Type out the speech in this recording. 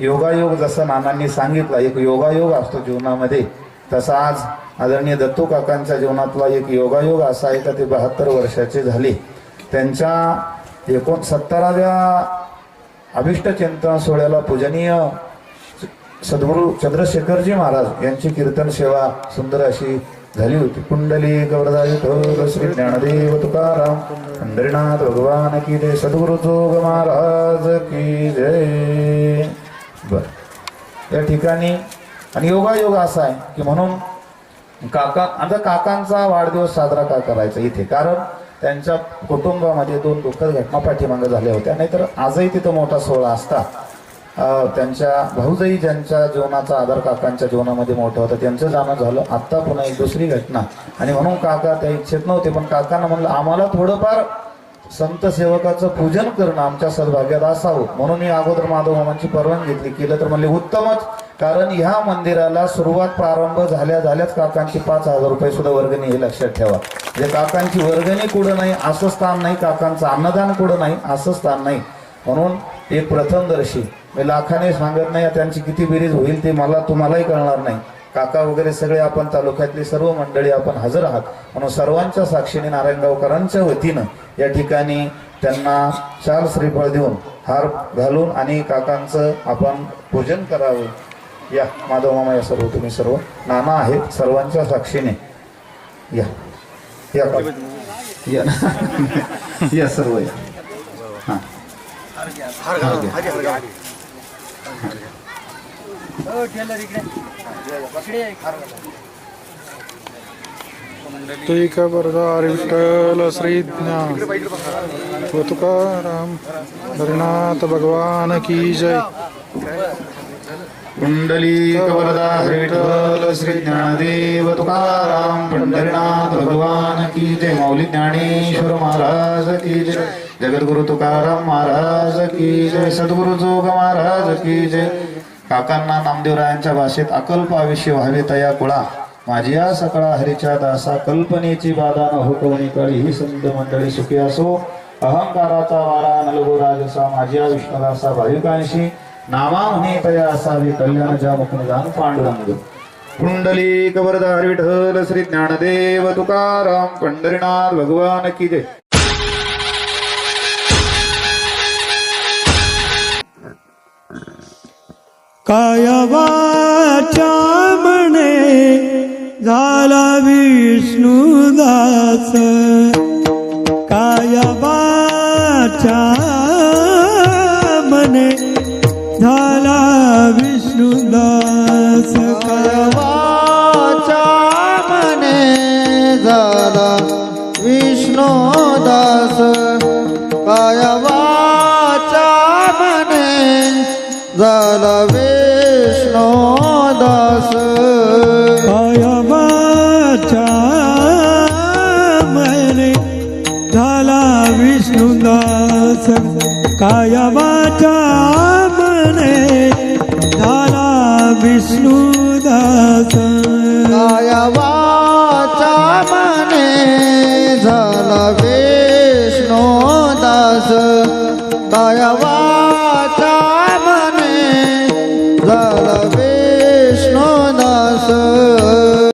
योगायोग जसं नानांनी सांगितलं एक योगायोग असतो जीवनामध्ये. तसा आज आदरणीय दत्तू काकांच्या जीवनातला एक योगायोग असा आहे का ते बहात्तर वर्षाचे झाले. त्यांच्या एकोण सत्तराव्या अभिष्ट चिंतन सोहळ्याला पूजनीय सद्गुरू चंद्रशेखरजी महाराज यांची कीर्तन सेवा सुंदर अशी झाली होती. कुंडली गौरदाई थोर हो, श्री ज्ञानदेव तुकाराम पंढरीनाथ भगवान की जय सद्गुरु जोग महाराज की जय. या ठिकाणी. आणि योगायोग असा आहे की म्हणून काका आता काकांचा वाढदिवस साजरा का करायचा इथे? कारण त्यांच्या कुटुंबामध्ये दोन दुःखद घटना पाठीमागे झाल्या होत्या. नाहीतर आजही तिथं मोठा सोहळा असता. त्यांच्या भाऊजाई ज्यांच्या जीवनाचा आधार काकांच्या जीवनामध्ये मोठा होता त्यांचं जाणं झालं. आत्ता पुन्हा एक दुसरी घटना. आणि म्हणून काका त्या इच्छित नव्हते पण काकांना म्हणलं आम्हाला थोडंफार संत सेवकाचं पूजन करणं आमच्या सद्भाग्यात असावं. म्हणून मी अगोदर माधव मामांची परवानगी घेतली. केलं तर म्हणले उत्तमच. कारण ह्या मंदिराला सुरुवात प्रारंभ झाल्या झाल्याच काकांची पाच हजार रुपये सुद्धा वर्गणी हे लक्षात ठेवा. जे काकांची वर्गणी कुठं नाही असं स्थान नाही काकांचं अन्नदान कुठं नाही असं स्थान नाही. म्हणून एक प्रथमदर्शी. मी लाखाने सांगत नाही त्यांची किती बेरीज होईल ते मला तुम्हालाही कळणार नाही. काका वगैरे सगळे आपण तालुक्यातली सर्व मंडळी आपण हजर आहात. म्हणून सर्वांच्या साक्षीने नारायणगावकरांच्या वतीनं या ठिकाणी त्यांना चार श्रीफळ देऊन हार घालून आणि काकांचं आपण पूजन करावं. या माधव मामा या सर्व तुम्ही सर्व नाना आहेत सर्वांच्या साक्षीने. या. या. या. या सर्व या. हां. हार घ्या. तुई विठ्ठल श्री ज्ञान व तुकाराम हरिनाथ भगवान की जय। कुंडली कवरदा विठ्ठल श्री ज्ञानदेव तुकाराम पंढरीनाथ भगवान की जय। मौली ज्ञानेश्वर महाराज की जय। जगद्गुरु तुकाराम महाराज की जय। सद्गुरु जोग महाराज की जय। काकांना नामदेवरायांच्या भाषेत अकल्प आयुष्य व्हावे तया कुळा. माझी या सकळा हरीच्या दासा कल्पनेची बाधा न हुकवणी कळी. ही संत मंडळी सुखी असो. अहंकाराचा वारा नलगो राजसा. माझ्या विष्णुदासा भाविकांशी नामा म्हणे तया असावी. कल्याण ज्या मुकुंदान पांडुरंग. कुंडली कबरदार विठल श्री ज्ञानदेव तुकाराम पंढरीनाथ भगवान की जय. कायवाच्या म्हणे झाला विष्णुदास कायवाच्या म्हणे झाला विष्णुदास कायवाच्या म्हणे झाला विष्णुदास काय झाला मने झाला विष्णुदास कायवाच्या म्हणे झाला विष्णुदास. कायवाच्या म्हणे झाला विष्णुदास. काय वाचा मने झाला विष्णुदास. काय वा